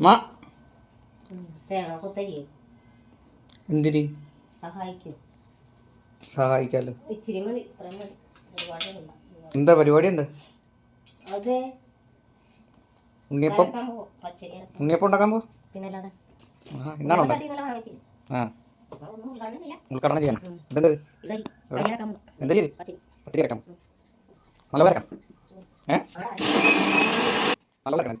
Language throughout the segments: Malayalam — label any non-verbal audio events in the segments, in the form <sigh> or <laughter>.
മാ. സഹായിക്കും. സഹായിക്കാലോ? എന്താ പരിപാടി എന്താ? ഉണ്ണിയപ്പം? ഉണ്ണിയപ്പം ഉണ്ടാക്കാൻ പോ ഇന്നാണോ. ആ. ഉദ്ഘാടനം ചെയ്യണം ഇതെന്ത്. എന്താ ചെയ്ത്. പത്തിരി അരക്കണം. നല്ല വരക്കണം. ഏ. നല്ല വരക്കണം.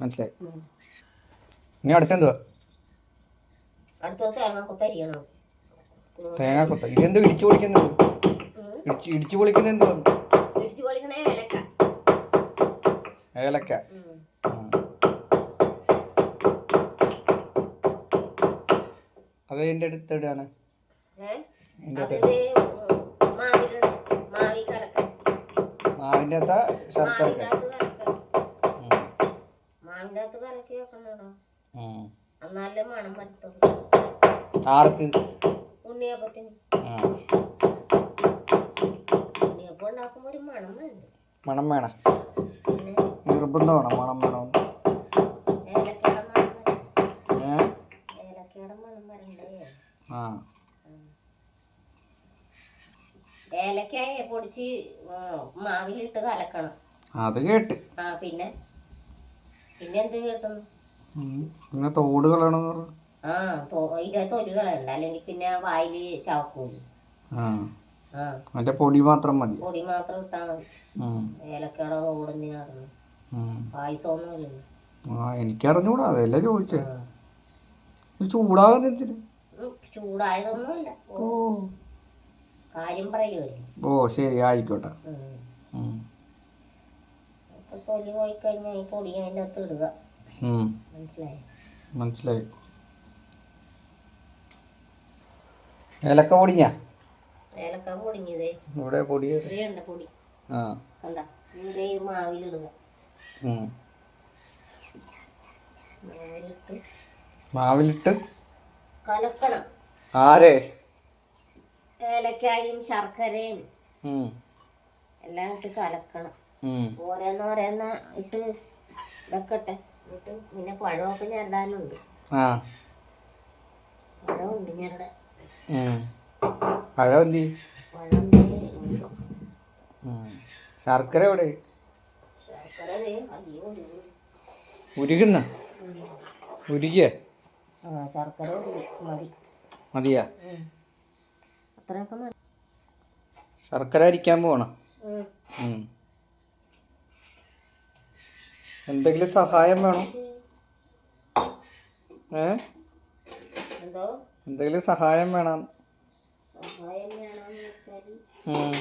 മനസ്സിലായോ. ഇനി അടുത്തെന്തുവാ? തേങ്ങ കൊത്ത. ഇതെന്ത് ഇടിച്ചു പൊളിക്കുന്നത്? ഇടിച്ച് ഇടിച്ചു പൊളിക്കുന്നത് എന്തോ ഏലക്ക. വെക്കണോ ഉം. എന്നാലേ മണം പറ്റത്തുള്ളൂ ആർക്ക്? ഉണ്ണിയപ്പത്തിന്. ആ. ഉണ്ണിയപ്പം ഉണ്ടാക്കുമ്പോ ഒരു മണം മണം വേണം. നിർബന്ധമാണ് മണം വേണം ഏലക്കയുടെ മണം വരണ്ട ഏ ഏലക്കയുടെ മണം വരണ്ടേ ആ ഏലക്കായ പൊടിച്ച് മാവിലിട്ട് കലക്കണം. അത് കേട്ട്. ആ പിന്നെ? പിന്നെ എന്ത് കേട്ടു. പിന്നെ തോട് കളയണം ആ ഇതിന്റെ തൊലി കളയണ്ട. അല്ലെങ്കിൽ പിന്നെ വായിൽ ചവക്കൂലി. ആ. പൊടി മാത്രം മതി. പൊടി മാത്രം ഇട്ടാ മതി. ഏലക്കയുടെ തോടെന്തിനാണ് പായസമൊന്നുമില്ല ആ എനിക്കറിഞ്ഞൂടാ. അതല്ലേ ചോദിച്ചേ. ആ. ഇത് ചൂടാകുന്ന ചൂടായതൊന്നുമില്ല. ഓ. കാര്യം പറയുമല്ലേ ഓ ശരി ആയിക്കോട്ടെ. തൊലി പോയി കഴിഞ്ഞാൽ ഈ പൊടി അതിന്റെ അകത്ത് ഇടുക. മനസ്സിലായി? മനസ്സിലായി. ഏലക്ക പൊടിഞ്ഞ? ഏലക്ക പൊടിഞ്ഞതേ. ഇവിടെ പൊടി പൊടി? ആ. കണ്ട? ഇതേ മാവിലിടുക ഉം. മാവിലിട്ട് മാവിലിട്ട്? കലക്കണം. ആരെ? ഏലക്കായും ശർക്കരയും എല്ലാം ഇട്ട് കലക്കണം. ഓരോന്നോരോന്ന് ഇട്ട് വെക്കട്ടെ. ഇട്ട് പിന്നെ പഴമൊക്കെ ഞെരടാനുണ്ട്. പഴമുണ്ട് ഞെരട. പഴം എന്ത് പഴം. ശർക്കര എവിടെ? ഉരുകുന്ന. ഉരുകിയ? ശർക്കര മതിയാ. അത്രയൊക്കെ മതി. ശർക്കര അരിക്കാൻ പോകണം. എന്തെങ്കിലും സഹായം വേണം? ഏ? എന്തോ? എന്തെങ്കിലും സഹായം വേണം. സഹായം വേണമെന്ന് വെച്ചാൽ ഉം.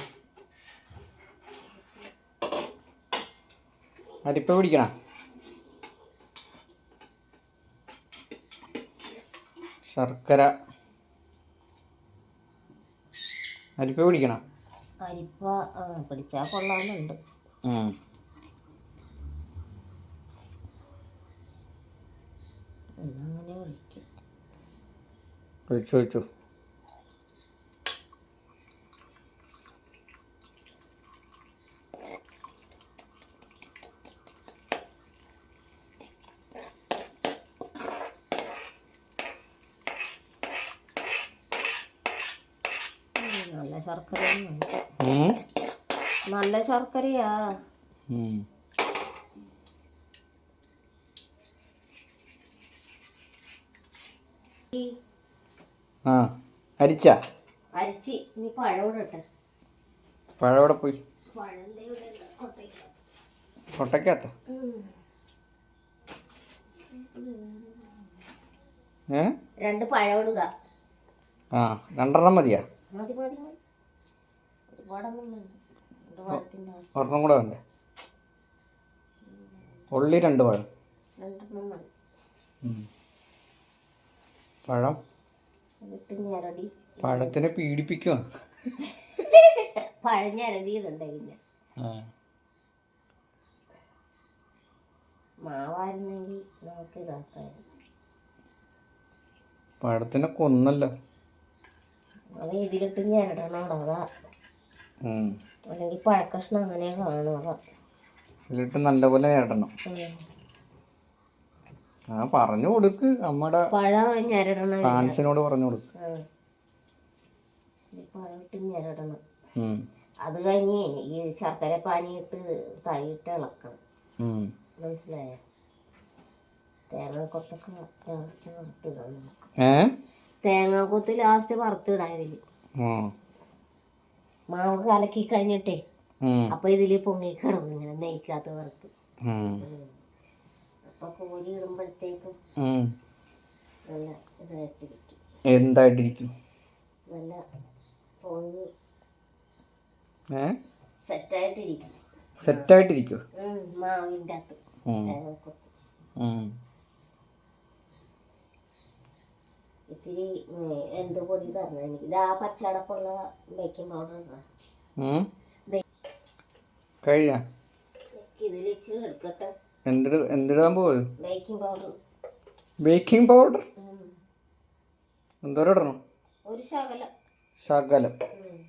അരിപ്പ പിടിക്കണ? ശർക്കര. അരിപ്പ പിടിക്കണം. അരിപ്പ പിടിച്ചാ പിടിച്ചാൽ കൊള്ളാമെന്നുണ്ട് ഉം. അങ്ങനെ ഒഴിച്ചു ഉം, നല്ല ശർക്കര ഉം. നല്ല ശർക്കരയാ. ആ അരിച്ച? അരിച്ച്. ഇനി പഴവിടെ ഇടട്ടെ പഴം പോയി. പഴം ദേ ഇവിടെ ഉണ്ട്. കൊട്ടയ്ക്ക്. കൊട്ടക്കകത്ത രണ്ട് പഴവിടുക ആ രണ്ടെണ്ണം മതിയാ? മതി മതി മതി. ഒരുപാടൊന്നും വേണ്ട രണ്ട് പഴത്തിന്റെ ആവശ്യം ഒരെണ്ണം കൂടെ വേണ്ടേ? ഉള്ളി രണ്ട് പഴം. പഴം? പഴത്തിനെ പീഡിപ്പിക്കുക മാവായിരുന്നെങ്കിൽ നമുക്ക് ഇതാക്കായിരുന്നു. പഴത്തിനെ കൊന്നല്ലോ. അത് ഇതിലിട്ട് ഞരടണം അതാ. ഉം. അല്ലെങ്കിൽ പഴക്കഷ്ണം അങ്ങനെ കാണും അതാ ഇതിലിട്ട് നല്ലപോലെ ഇടണം. ആ പറഞ്ഞു കൊടുക്ക്. ഞരടണം ഫാൻസിനോട് പറഞ്ഞു കൊടുക്ക്. അത് കഴിഞ്ഞ് ഈ ശർക്കര പാനിയിട്ട് തൈയിട്ട് ഇളക്കണം. മനസ്സിലായോ? തേങ്ങാക്കൊത്തൊക്കെ ലാസ്റ്റ് വറുത്തിടാം തേങ്ങ കൊത്ത് ലാസ്റ്റ് വറുത്തിടാം ഇതിൽ. മാവ് കലക്കി കഴിഞ്ഞിട്ടേ. അപ്പൊ ഇതിൽ പൊങ്ങി കിടന്നു ഇങ്ങനെ നെയ്ക്കാത്ത വറുത്ത്. അപ്പൊ കോരി ഇടുമ്പോഴത്തേക്കും. നല്ല ഇതായിട്ടിരിക്കും. എന്തായിട്ടിരിക്കും? നല്ല പൊങ്ങി സെറ്റായിട്ടിരിക്കും. സെറ്റായിട്ടിരിക്കും മാവിന്റെ അകത്ത് ഇത്തിരി എന്തു പൊടി തരണം എനിക്ക് ഇത് പച്ചടപ്പുള്ള ബേക്കിംഗ് പൗഡർ ഇടണം. ഉം. കഴിഞ്ഞ ഇതിൽ ഇച്ചിരി എടുക്കട്ടെ എന്തിട എന്തിടാൻ പോയത് ബേക്കിംഗ് പൗഡർ ബേക്കിംഗ് പൗഡർ എന്തോരം ഇടണം? ഒരു ശകലം. ശകലം.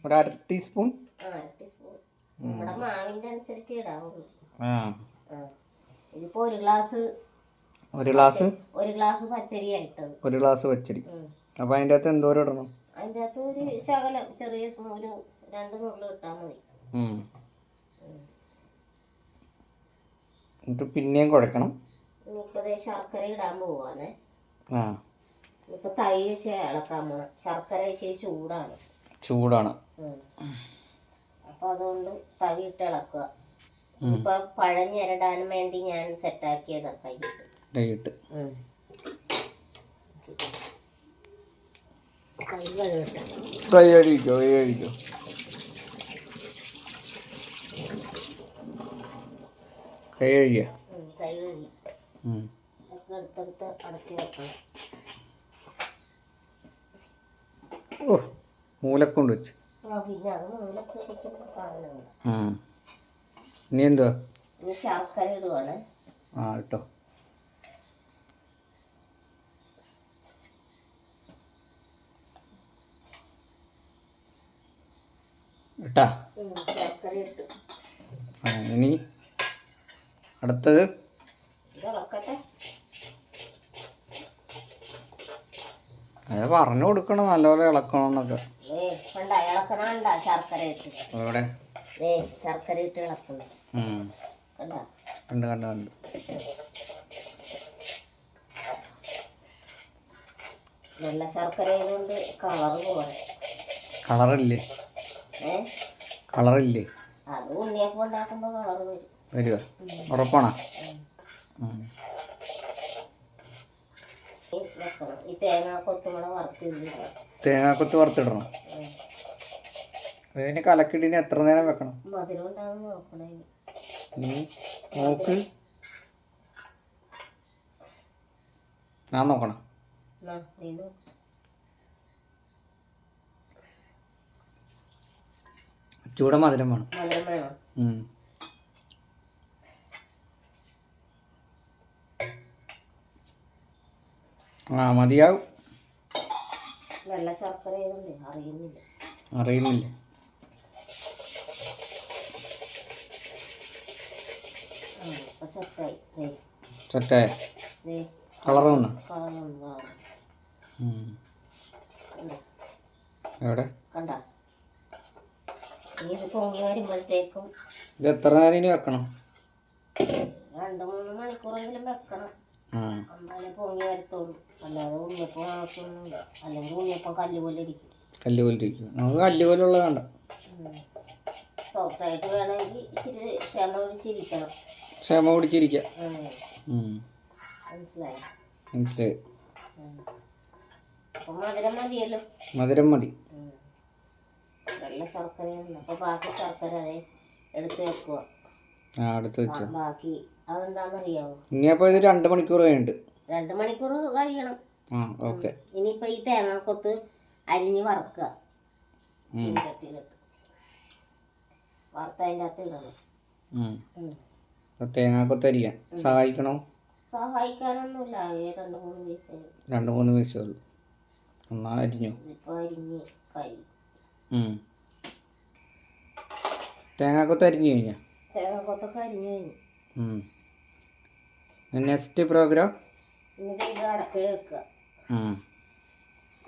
ഒരു അര ടീസ്പൂൺ മാവിന്റെ അനുസരിച്ച് ഇടാവുള്ളൂ. ആ. ഒരു ഗ്ലാസ് ഒരു ഗ്ലാസ്? ഒരു ഗ്ലാസ് പച്ചരി ഇട്ടത് ഒരു ഗ്ലാസ് പച്ചരി. അപ്പൊ അപ്പോൾ അതിന്റെ അകത്ത് എന്തോരം ഇടണം? അതിന്റെ അകത്ത് ഒരു ശകലം ചെറിയ ഒരു രണ്ട് നുള്ളു ഇട്ടാൽ മതി. എന്നിട്ട് പിന്നെയും കുഴക്കണം. ഇനിയിപ്പോൾ ശർക്കര ഇടാൻ പോവാണ്. ആ. ഇപ്പൊ തൈ വെച്ച് ഇളക്കാൻ പോണം ശർക്കര വെച്ച് ചൂടാണ്. ചൂടാണ്. അപ്പോൾ അതുകൊണ്ട് തവി ഇട്ട് ഇളക്കുക. ഇപ്പൊ പഴം ഞെരടാൻ വേണ്ടി ഞാൻ സെറ്റാക്കിയതാ കൈയിട്ട് ഡേറ്റ്. കൈ കഴിക്കോ കൈ കഴിക്കോ? കൈ കഴിക്കുക ഓ മൂലക്കൊണ്ട് വെച്ച്. ഇനി എന്തുവാ? ആ കേട്ടോ കേട്ടാ ഉം, ശർക്കര ഇട്ടു. ഇനി അടുത്തത് അത് പറഞ്ഞു കൊടുക്കണം നല്ലപോലെ ഇളക്കണം എന്നൊക്കെ ശർക്കര ഇട്ട്. ഇളക്കണം. കണ്ട? കണ്ട് കണ്ട് നല്ല ശർക്കര കളറ് കളറില്ലേ? കളറില്ലേ? അത് ഉണ്ണിയപ്പം ഉണ്ടാക്കുമ്പോൾ കളർ വരും. വരിക ഉറപ്പാണോ. തേങ്ങാക്കൊത്ത് വറുത്തിടണം. ഇതിന് കലക്കിടിന് എത്ര നേരം വെക്കണം? നോക്ക് ഞാൻ നോക്കണം എന്നാ, നീ നോക്ക്. ചൂട മധുരം വേണം. മധുരം വേണം. ആ മതിയാവും. ശർക്കര അറിയുന്നില്ല. സെറ്റായി. കളർ വന്ന? എവിടെ? കണ്ട? ഇനി ഇത് പൊങ്ങി വരുമ്പോഴത്തേക്കും ഇത് എത്ര നേരം ഇനി വെക്കണം? രണ്ട് മൂന്ന് മണിക്കൂറെങ്കിലും വെക്കണം. എന്നാലേ പൊങ്ങി വരത്തുള്ളൂ. അല്ലാതെ ഉണ്ണിയപ്പം അല്ലെങ്കിൽ ഉണ്ണിയപ്പം കല്ല് പോലെ ഇരിക്കും. കല്ല് പോലെ ഇരിക്കും. നമുക്ക് കല്ല് പോലുള്ള വേണ്ട. സോഫ്റ്റായിട്ട് വേണമെങ്കിൽ ഇച്ചിരി ക്ഷമ. ഉം. മനസ്സിലായോ? മനസ്സിലായി. മധുരം മതിയല്ലോ? മധുരം മതി. വെള്ള ശർക്കരയാണ് അപ്പൊ ബാക്കി ശർക്കര അതെ എടുത്ത് വെക്കുക ആ അടുത്ത് വെച്ചു. ബാക്കി അതെന്താണെന്നറിയാമോ ഇനിയപ്പോൾ ഇത് രണ്ട് മണിക്കൂർ കഴിഞ്ഞിട്ട്. രണ്ട് മണിക്കൂർ കഴിയണം. ഓക്കെ. ഇനിയിപ്പോ ഈ തേങ്ങാക്കൊത്ത് അരിഞ്ഞ് വറക്കുക. ചീനച്ചട്ടിയിലിട്ട് വറുത്ത് അതിന്റെ അകത്ത് ഇടണം. തേങ്ങാക്കൊത്ത് അരിയാൻ. സഹായിക്കണോ? സഹായിക്കാനൊന്നുമില്ല. രണ്ട് മൂന്ന് പീസ് രണ്ട് മൂന്ന് പീസുകൾ എന്നാ അരിഞ്ഞു? ഇതിപ്പോൾ അരിഞ്ഞ് കഴിയും. തേങ്ങാക്കൊത്ത് അരിഞ്ഞു കഴിഞ്ഞാ? തേങ്ങാക്കൊത്തൊക്കെ അരിഞ്ഞു കഴിഞ്ഞു. നെക്സ്റ്റ് പ്രോഗ്രാം എന്നിട്ട് ഇത് അടപ്പേ വെക്കുക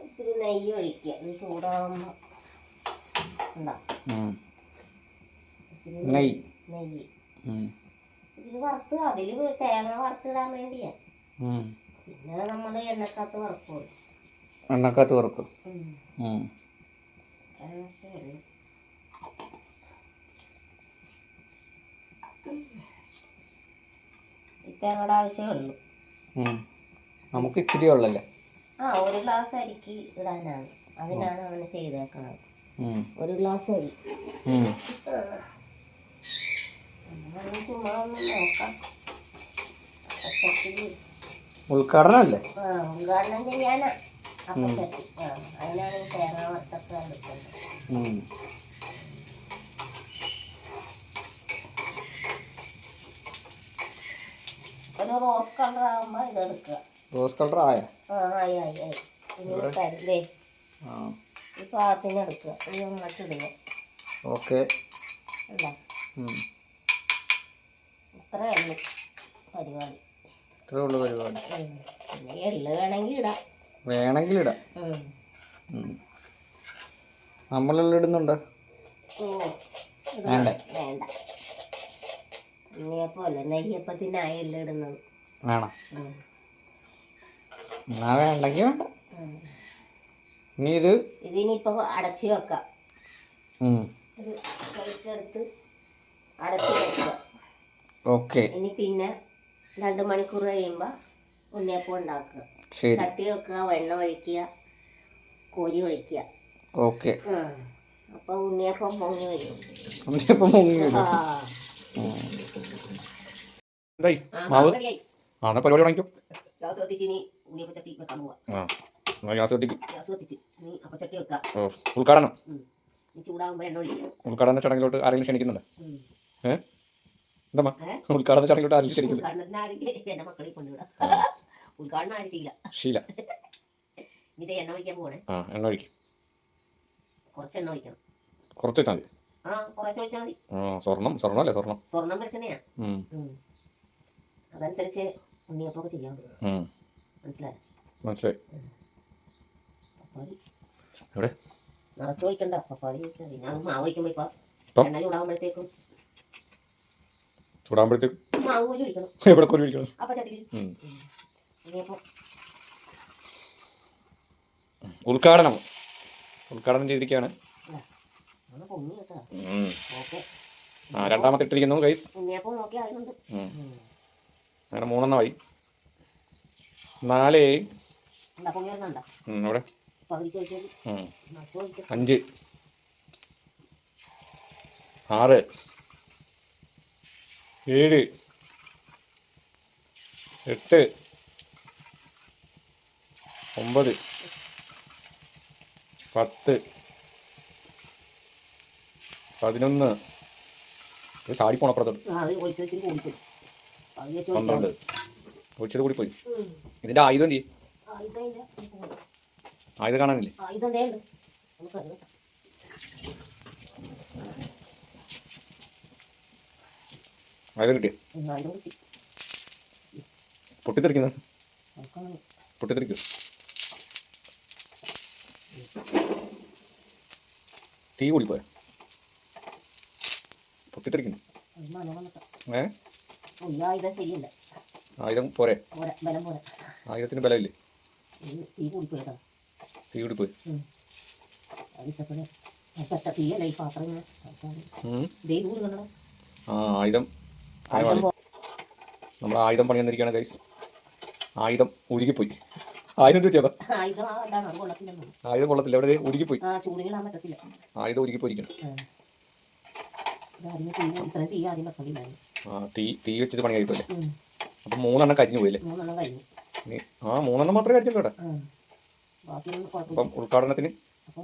ഇത്തിരി നെയ്യ് ഒഴിക്കുക. ഇത് ചൂടാകുമ്പോൾ ഉണ്ടാവും നെയ്യ്. ഉം. ഇതിൽ വറുത്ത് അതിൽ തേങ്ങ വറുത്തിടാൻ വേണ്ടിയാ. പിന്നെ നമ്മൾ എണ്ണക്കകത്ത് വറുക്കും. എണ്ണക്കകത്ത് വറുക്കും. ശരി ഈ തേങ്ങയുടെ ആവശ്യമേ നമുക്ക് ഇച്ചിരി ഉള്ളല്ലേ? ആ ഒരു ഗ്ലാസ് അരിക്ക് ഇടാനാണ്. അതിനാണ് അവന് ചെയ്തേക്കണത്. ഒരു ഗ്ലാസ് അരി. ചുമ്മാ ഒന്ന് നോക്കാം. ആ ഉദ്ഘാടനം ചെയ്യാനാ. അതിനാണ് ഈ തേങ്ങ വറുത്തൊക്കെ എടുക്കുന്നത് ഉം. ഒരു റോസ് കളർ ആകുമ്പോൾ ഇതെടുക്കുക. റോസ് കളർ ആയ ആയി ആയി ആയി. ഇനി ആ. ഈ പാകത്തിന് എടുക്കുക. ഓക്കെ. അല്ല. ഇത്രയേ ഉള്ളൂ പരിപാടി. ഇത്രേ ഉള്ളൂ പരിപാടി. പിന്നെ എള്ള് വേണമെങ്കിൽ ഇടാം. വേണമെങ്കിൽ ഇടാം. നമ്മളെല്ലാം ഇടുന്നുണ്ടോ. വേണ്ട. വേണ്ട. ഉണ്ണിയപ്പമല്ല? നെയ്യപ്പത്തിനായി എല്ലാം ഇടുന്നത്? വേണം. ഉം. എന്നാ വേണ്ടെങ്കിൽ വേണ്ട. ഉം. ഇനി ഇത് ഇതിനിപ്പോൾ അടച്ച് വെക്കാം. ഉം. ഒരു പ്ലേറ്റ് എടുത്ത് അടച്ച് വെക്കുക. ഓക്കെ. ഇനി പിന്നെ രണ്ട് മണിക്കൂർ കഴിയുമ്പോൾ ഉണ്ണിയപ്പം ഉണ്ടാക്കുക. ചട്ടി വെക്കുക വെണ്ണ ഒഴിക്കുക കോരി ഒഴിക്കുക. ഓക്കെ. അപ്പൊ ഉണ്ണിയപ്പം പൊങ്ങി വരും. ഉണ്ണിയപ്പം പൊങ്ങി വരും. എന്തായി? മാവ്. ആണ് പരിപാടി തുടങ്ങിക്കും. ഗ്യാസ് കത്തിച്ച് ഇനി ഉണ്ണിയപ്പം ചട്ടി വെക്കാൻ പോവാം. ആ എന്നാ ഗ്യാസ് കത്തിക്കും. ഗ്യാസ് കത്തിച്ച് ഇനി അപ്പച്ചട്ടി വെക്കാം. ഓ ഉദ്ഘാടനം ചൂടാകുമ്പോൾ എണ്ണ ഒഴിക്കുക. ഉദ്ഘാടന ചടങ്ങിലോട്ട് ആരെങ്കിലും ക്ഷണിക്കുന്നുണ്ട്? ഏഹ് ഏ? എന്താ? ഉദ്ഘാടന ചടങ്ങിലോട്ട് ആരെങ്കിലും ക്ഷണിക്കുന്നുണ്ട്? ഉദ്ഘാടനത്തിന് ആരും എന്റെ മക്കളെ കൊണ്ടുവിടാം ഉദ്ഘാടനം ആരും ചെയ്യില്ല ശീല. ഇത് എണ്ണ ഒഴിക്കാൻ പോകണേ ആ എണ്ണ ഒഴിക്കും. കുറച്ച് എണ്ണ ഒഴിക്കണം. കുറച്ച് വെച്ചാൽ മതി. ആ കുറച്ച് ഒഴിച്ചാൽ മതി. ആ സ്വർണം സ്വർണം. അല്ലേ സ്വർണം സ്വർണം വെളിച്ചെണ്ണയാ. ഉം. ഉം. അതനുസരിച്ച് ചെയ്യാം. മനസ്സിലായോ? മനസ്സിലായി. പപ്പാതി എവിടെ? നിറച്ച് ഒഴിക്കണ്ട പപ്പാതി ഒഴിച്ചാൽ പിന്നെ അത് മാവ് ഒഴിക്കുമ്പോൾ ഇപ്പം ഇപ്പം? എണ്ണ ചൂടാകുമ്പോഴത്തേക്കും ചൂടാകുമ്പോഴത്തേക്ക്? മാവ് പോലും ഒഴിക്കണം. <laughs> എവിടെ അപ്പം ചട്ടിയിൽ ഉദ്ഘാടനം. ഉദ്ഘാടനം ചെയ്തിരിക്കുകയാണ്. ആ രണ്ടാമത്തെ ഇട്ടിരിക്കുന്നു ഗൈസ്. അങ്ങനെ മൂന്നെണ്ണമായി നാല് അവിടെ. അഞ്ച്. ആറ്. ഏഴ്. എട്ട്. ഒമ്പത് പത്ത് പതിനൊന്ന്. ഇത് കൂടിപ്പോയി. പകുതി വെച്ച് പന്ത്രണ്ട്. ഒഴിച്ചത് കൂടി പോയി ഇതിന്റെ ഇതിന്റെ ആയുധം എന്തി ആയുധം കാണാനില്ലേ? ആയുധം കിട്ടിയോ? പൊട്ടിത്തെറിക്കുന്ന പൊട്ടിത്തെറിക്കോ? തീ കൂടിപ്പോയ? പൊട്ടിത്തെറിക്കുന്നു ഏ? ആയുധം പോരെ? ആയുധത്തിന് ബലമില്ലേ? തീ കൂടിപ്പോയി ആ ആയുധം നമ്മൾ ആയുധം പണി തന്നിരിക്കുകയാണ് ഗൈസ് ആയുധം ഉരുകിപ്പോയി. ആയുധം ചേട്ടാ ആയുധം കൊള്ളത്തില്ല. എവിടെ ചൂടിനിടാൻ പറ്റത്തില്ല. ആയുധം തീ ആദ്യം ആ തീ തീ വെച്ചിട്ട് പണി കഴിപ്പല്ലേ അപ്പൊ മൂന്നെണ്ണം കരിഞ്ഞു പോയില്ലേ? ആ മൂന്നെണ്ണം മാത്രമേ കരിഞ്ഞുള്ളൂ ഇവിടെ. അപ്പം ഉദ്ഘാടനത്തിന്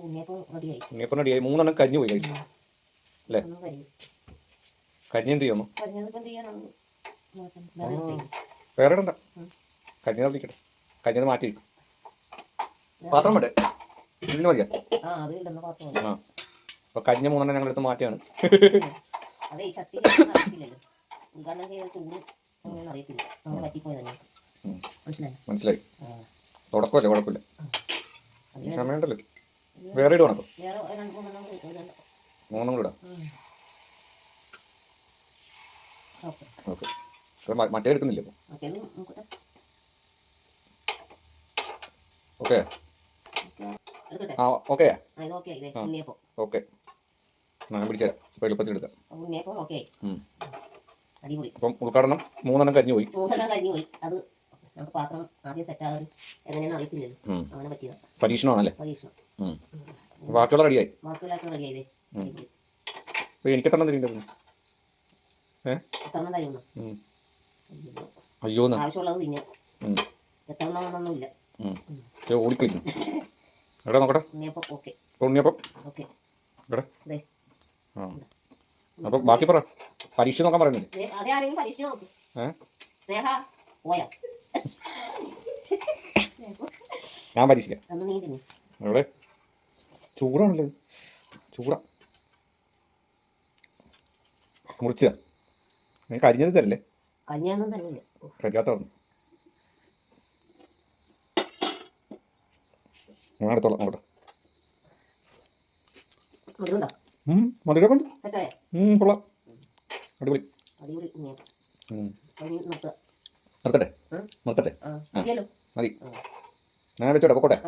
ഉണ്ണിയപ്പം റെഡിയായി. മൂന്നെണ്ണം കരിഞ്ഞു പോയി കഴിച്ചു അല്ലേ? കരിഞ്ഞെന്ത് ചെയ്യണം. വേറെ ഇടണ്ട. കരിഞ്ഞത് കരിഞ്ഞത് മാറ്റി പാത്രം വേണ്ടേ ഇതിന് മതിയാ? ആ അപ്പോൾ കരിഞ്ഞ മൂന്നെണ്ണം ഞങ്ങൾ എടുത്ത് മാറ്റിയാണ്. മനസ്സിലായോ. തുടക്കമല്ലേ കുഴപ്പമില്ല. സമയമുണ്ടല്ലോ വേറെ ഇടുവാണോ മൂന്നും കൂടി. ഓക്കെ. മറ്റേ എടുക്കുന്നില്ല ഓക്കെ. ആ ഓക്കെ ഓക്കെ ഞാൻ പിടിച്ചുതരാം അപ്പോൾ എളുപ്പത്തിൽ എടുക്കാം. അപ്പം ഉദ്ഘാടനം മൂന്നെണ്ണം കരിഞ്ഞു പോയി. മൂന്നെണ്ണം കഴിഞ്ഞു പോയി. അത് നമുക്ക് പാത്രം ആദ്യം സെറ്റാകാൻ എങ്ങനെയാണെന്ന് അറിയത്തില്ലല്ലോ. ഉം. അങ്ങനെ പറ്റിയതാണ് പരീക്ഷണമാണല്ലേ? പരീക്ഷണം. ബാക്കിയുള്ള റെഡിയായി ബാക്കിയുള്ളതൊക്കെ റെഡി ആയതേ ഉം. അപ്പോൾ എനിക്ക് എത്ര ഉം. അയ്യോ. ആവശ്യമുള്ളത് തിന്നെ. ഉം. എത്രണ്ണം <laughs> എവിടെ നോക്കട്ടെ? ഉണ്ണിയപ്പം. ആ. അപ്പം ബാക്കി പറ. പരീക്ഷ നോക്കാൻ പറയുന്നില്ലേ? ഞാൻ പരീക്ഷിക്കാം. നീ എവിടെ? ചൂടാണല്ലോ. ചൂടാ. മുറിച്ച ഞാൻ കരിഞ്ഞത് തരല്ലേ? കഞ്ഞിയൊന്നും ഞാൻ എടുത്തോളാം അങ്ങോട്ട്. കൊള്ളാം. അടിപൊളി. നിർത്തട്ടെ. നിർത്തട്ടെ? മതി. ഞാൻ വെച്ചോട്ടെ പൊക്കോട്ടെ?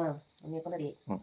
ആ.